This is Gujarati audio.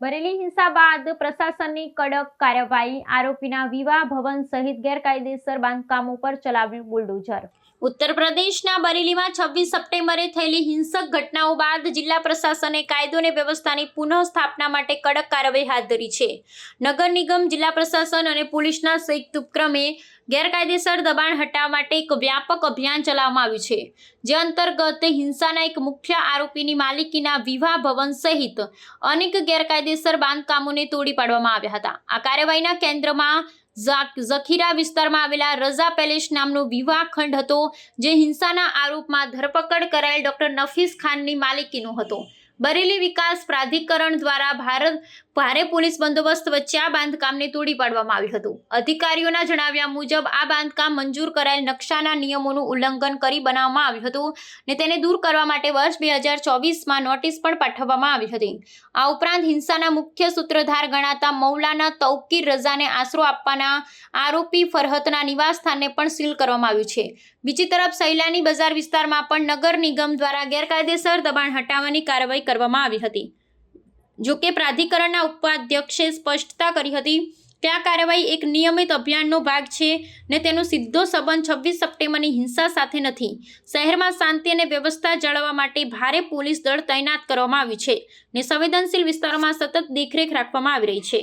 બરેલી હિંસા બાદ પ્રશાસનની કડક કાર્યવાહી, આરોપીના વિવાહ ભવન સહિત ગેરકાયદેસર બાંધકામો પર ચલાવ્યું બુલડોઝર. ઉત્તર પ્રદેશના બરેલીમાં છવ્વીસ સપ્ટેમ્બરે થયેલી હિંસક ઘટનાઓ બાદ જિલ્લા પ્રશાસને કાયદો અને વ્યવસ્થાની પુનઃસ્થાપના માટે કડક કાર્યવાહી હાથ ધરી છે. નગર નિગમ, જિલ્લા પ્રશાસન અને પોલીસના સંયુક્ત ઉપક્રમે ગેરકાયદેસર દબાણ હટાવવા માટે એક વ્યાપક અભિયાન ચલાવવામાં આવ્યું છે. જે અંતર્ગત હિંસાના એક મુખ્ય આરોપીની માલિકીના વિવાહ ભવન સહિત અનેક ગેરકાયદેસર બાંધકામોને તોડી પાડવામાં આવ્યા હતા. આ કાર્યવાહીના કેન્દ્રમાં ઝખીરા વિસ્તારમાં આવેલા રઝા પેલેસ નામનો વિવાહ ખંડ હતો, જે હિંસાના આરોપમાં ધરપકડ કરાયેલ ડોક્ટર નફીસ ખાનની માલિકીનો હતો. બરેલી વિકાસ પ્રાધિકરણ દ્વારા ભારત ભારે પોલીસ બંદોબસ્ત વચ્ચે આ બાંધકામને તોડી પાડવામાં આવ્યું હતું. અધિકારીઓના જણાવ્યા મુજબ, આ બાંધકામ મંજૂર કરાયેલ નકશાના નિયમોનું ઉલ્લંઘન કરી બનાવવામાં આવ્યું હતું ને તેને દૂર કરવા માટે વર્ષ બે હજાર ચોવીસમાં નોટિસ પણ પાઠવવામાં આવી હતી. આ ઉપરાંત હિંસાના મુખ્ય સૂત્રધાર ગણાતા મૌલાના તૌકીર રઝાને આશરો આપવાના આરોપી ફરહતના નિવાસસ્થાનને પણ સીલ કરવામાં આવ્યું છે. બીજી તરફ, સૈલાની બજાર વિસ્તારમાં પણ નગર નિગમ દ્વારા ગેરકાયદેસર દબાણ હટાવવાની કાર્યવાહી કરવામાં આવી હતી. જોકે પ્રાધિકરણના ઉપાધ્યક્ષે સ્પષ્ટતા કરી હતી કે આ કાર્યવાહી એક નિયમિત અભિયાનનો ભાગ છે ને તેનો સીધો સંબંધ છવ્વીસ સપ્ટેમ્બરની હિંસા સાથે નથી. શહેરમાં શાંતિ અને વ્યવસ્થા જાળવવા માટે ભારે પોલીસ દળ તૈનાત કરવામાં આવ્યું છે ને સંવેદનશીલ વિસ્તારોમાં સતત દેખરેખ રાખવામાં આવી રહી છે.